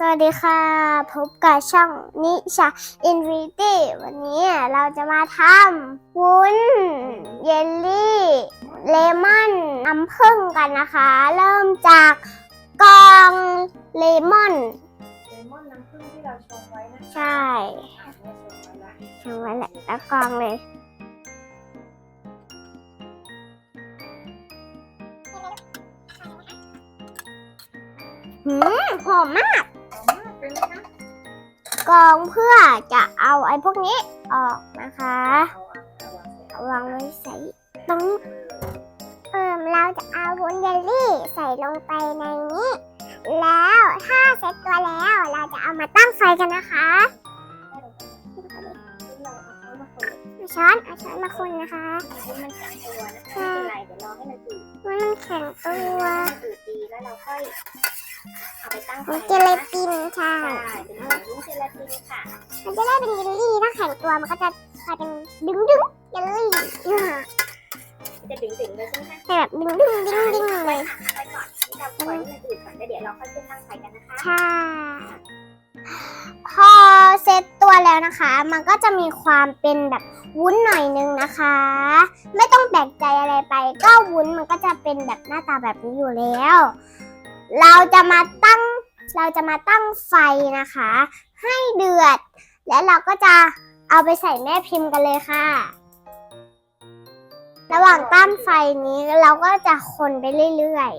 สวัสดีค่ะ พบกับช่องนิชาอินฟิตี้วันนี้เราจะมาทำวุ้น เยลลี่ เลมอนน้ำผึ้งกันนะคะ เริ่มจากกรองเลมอน เลมอนน้ำผึ้งที่เราชงไว้นะคะใช่อะแม่ชงไว้ละทำไว้แหละแล้วกรองเลยหืมหอมมากหอมมา กเป็นไหมคะกรองเพื่อจะเอาไอ้พวกนี้ออกนะคะเอาวางเอาวางเสร็จวางไว้ใส่ตรงเอิ่มเราจะเอาวุ้นเยลลี่ใส่ลงไปในนี้ แล้วถ้าเสร็จตัวแล้วเราจะเอามาตั้งไฟกันนะคะที่เราเอาช้อนมาคนเอาช้อนเอาช้อนมาคนนะคะให้มันแข็งตัวนะคะไม่เป็นไรเดี๋ยวรอให้มันจืดมันแข็งตัวให้มันจืดดีแล้วเราค่อย เอาไปตั้งไฟมันเจลาตินใช่ใช่เป็นวุ้นเจลาตินค่ะ มันจะได้เป็นเยลลี่ถ้าแข็งตัวมันก็จะกลายเป็นดึงดึงๆเยลลี่อ่ามันจะดึงๆเลยใช่ไหมคะให้แบบดึงดึงดึงดึงเลยไปก่อนนี่เราปล่อยให้มันจืดก่อนแล้วเดี๋ยวเราค่อยขึ้นตั้งไฟกันนะคะใช่พอเซตตัวแล้วนะคะ มันก็จะมีความเป็นแบบวุ้นหน่อยนึงนะคะ ไม่ต้องแปลกใจอะไรไป ก็วุ้นมันก็จะเป็นแบบหน้าตาแบบนี้อยู่แล้ว เราจะมาตั้งเราจะมาตั้งไฟนะคะ ให้เดือด และเราก็จะเอาไปใส่แม่พิมพ์กันเลยค่ะ ระหว่างตั้งไฟนี้เราก็จะคนไปเรื่อย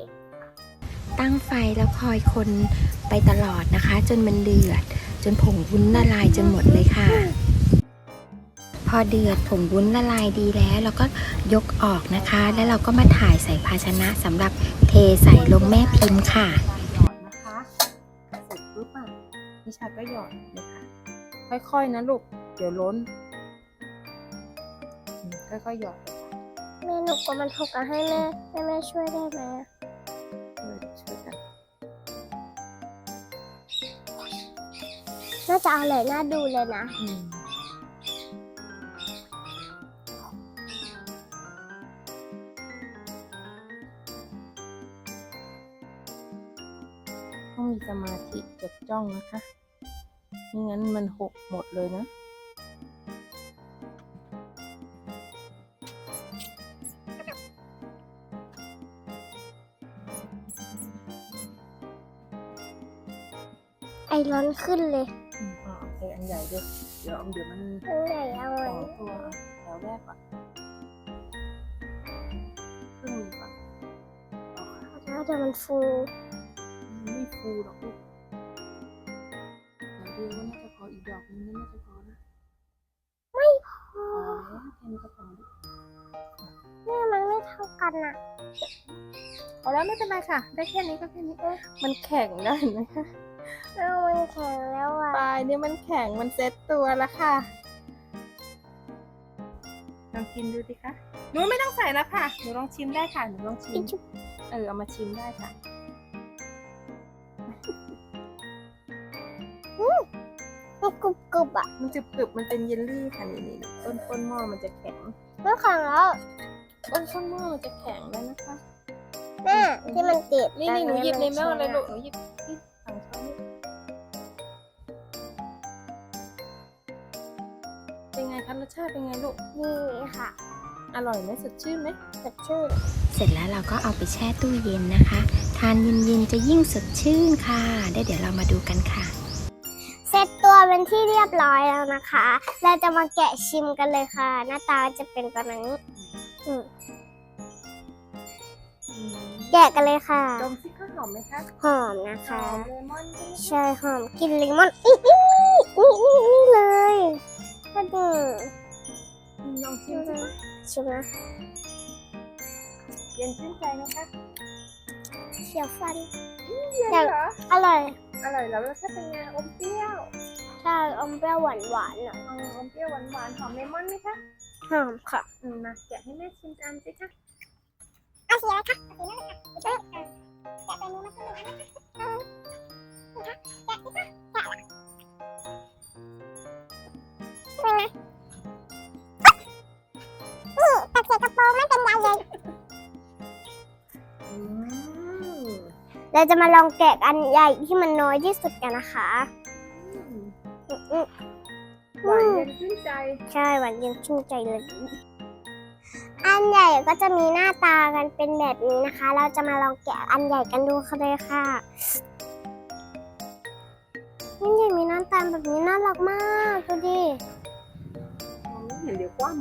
ๆ ตั้งไฟแล้วคอยคนไปตลอดนะคะ จนมันเดือด จนผงวุ้นละลายจนหมดเลยค่ะ พอเดือดผงวุ้นละลายดีแล้ว เราก็ยกออกนะคะ แล้วเราก็มาถ่ายใส่ภาชนะสำหรับเทใส่ลงแม่พิมพ์ค่ะหยอดนะคะเสร็จปุ๊บอะนิชาก็หยอดเลยค่ะค่อยๆนะลูกเดี๋ยวล้นอืมค่อยๆหยอดเลยค่ะเมนูกลัวมันหกอะให้แม่ให้แม่ช่วยได้ไหมอะช่วยช่วยกันน่าจะอร่อยน่าดูเลยนะ ต้องมีสมาธิจดจ้องนะคะไม่งั้นมันหกหมดเลยนะ ไอร้อนขึ้นเลย อืมอ่าโอเคอันใหญ่ด้วยเดี๋ยวเดี๋ยวมันอันไหนเอาสไว้องตัวแถวแรกก่อนครึ่งหนึ่งก่อนเอาค่ะแล้วเดี๋ยวมันฟู มันไม่ฟูหรอกลูกเดี๋ยวดูว่าน่าจะพออีกดอกนึงน่าจะพอนะ ไม่พอพอแล้วแค่นี้ก็พอแล้วแม่มันไม่เท่ากันอะพอแล้วไม่เป็นไรค่ะ ได้แค่นี้ก็แค่นี้ เออมันแข็งได้เห็นไหมคะเอามันแข็งแล้วอะปลายเนี่ยมันแข็งมันเซ็ตตัวแล้วค่ะ ลองกินดูสิคะ หนูไม่ต้องใส่แล้วค่ะ หนูลองชิมได้ค่ะ หนูลองชิม เออเอามาชิมได้ค่ะ กรุบกรุบๆอะมันจะกรึบมันเป็นเยลลี่ค่ะนี่นี่ต้นต้นหม้อมันจะแข็งมันแข็งแล้วต้นต้นหม้อมันจะแข็งแล้วนะคะแม่ที่มันติดนี่นี่หนูหยิบในหม้อเลยลูลูกหนูหยิบที่ถังช้อนนี่เป็นไงคะรสชาติเป็นไงลูกนี่ค่ะอร่อยไหมสดชื่นไหมสดชื่นเสร็จแล้วเราก็เอาไปแช่ตู้เย็นนะคะ ทานเย็นๆจะยิ่งสดชื่นค่ะ ได้เดี๋ยวเรามาดูกันค่ะเซ ตตัวเป็นที่เรียบร้อยแล้วนะคะ เราจะมาแกะชิมกันเลยค่ะ หน้าตาจะเป็นประมาณนี้อืมแกะกันเลยค่ะ ดมซิข้าวหอมไหมคะหอมนะคะหอมเลมอนใช่ไหมใช่หอมกลินเลมอนอีนี่นี่นี่นี่เลยก็ดูอืมลองชิมสิคะชิมนะเย็นชื่นใจนะคะเขียวฟัน เย็นอย่างเหรออร่อย อร่อยแล้วรสชาติเป็นไงอมเปรี้ยวใช่อมเปรี้ยวหวานหวานๆอะเอออมเปรี้ยวหวานหวานๆหอมเลมอนไหมคะหอมค่ะอืมมาแกะให้แม่ชิมกันสิคะเอาสีอะไรคะเอาสีนั่นเลยค่ะสีเออแกะไปนี้มาสักหน่อยนะคะเออนี่ค่ะแกะสิคะแกะเป็นไงนี่ตัดเศษกระโปรงไม่เป็นไรเลยอืมแเราจะมาลองแกะอันใหญ่ที่มันน้อยที่สุดกันนะคะอืม หวานเย็นชื่นใจ ใช่หวานเย็นชื่นใจเลย อันใหญ่ก็จะมีหน้าตากันเป็นแบบนี้นะคะ เราจะมาลองแกะอันใหญ่กันดูกันเลยค่ะอันใหญ่มีหน้าตาแบบนี้น่ารักมากดูดิมองไม่เห็นเดี๋ยวกว้าง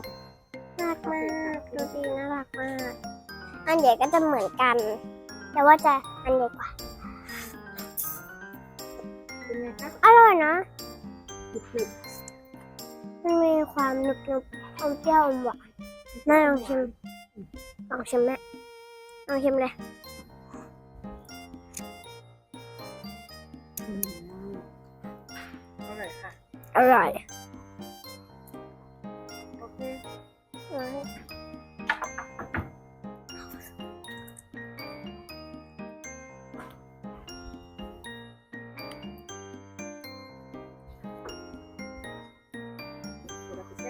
น่ารักมากดูดิน่ารักมาก อันใหญ่ก็จะเหมือนกัน แต่ว่าจะอันใหญ่กว่า เป็นไงคะอร่อยนะ หนึบมันมีความหนึบหนึบๆอมเปรี้ยวอมหวานแม่ลองชิมลองชิมแม่ลองชิมเลยๆอืมอร่อยค่ะ อร่อย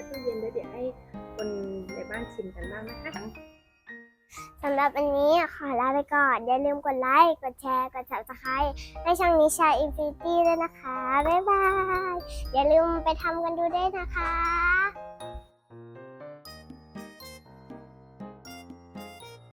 ตู้เย็นแล้วเดี๋ยวให้คนในบ้านชิมกันบ้างนะคะสำหรับวันนี้ขอลาไปก่อน อย่าลืมกดไลค์ กดแชร์ กด subscribe ให้ช่องนิชาอินฟินิตี้ด้วยนะคะ บ๊ายบาย อย่าลืมไปทำกันดูด้วยนะคะ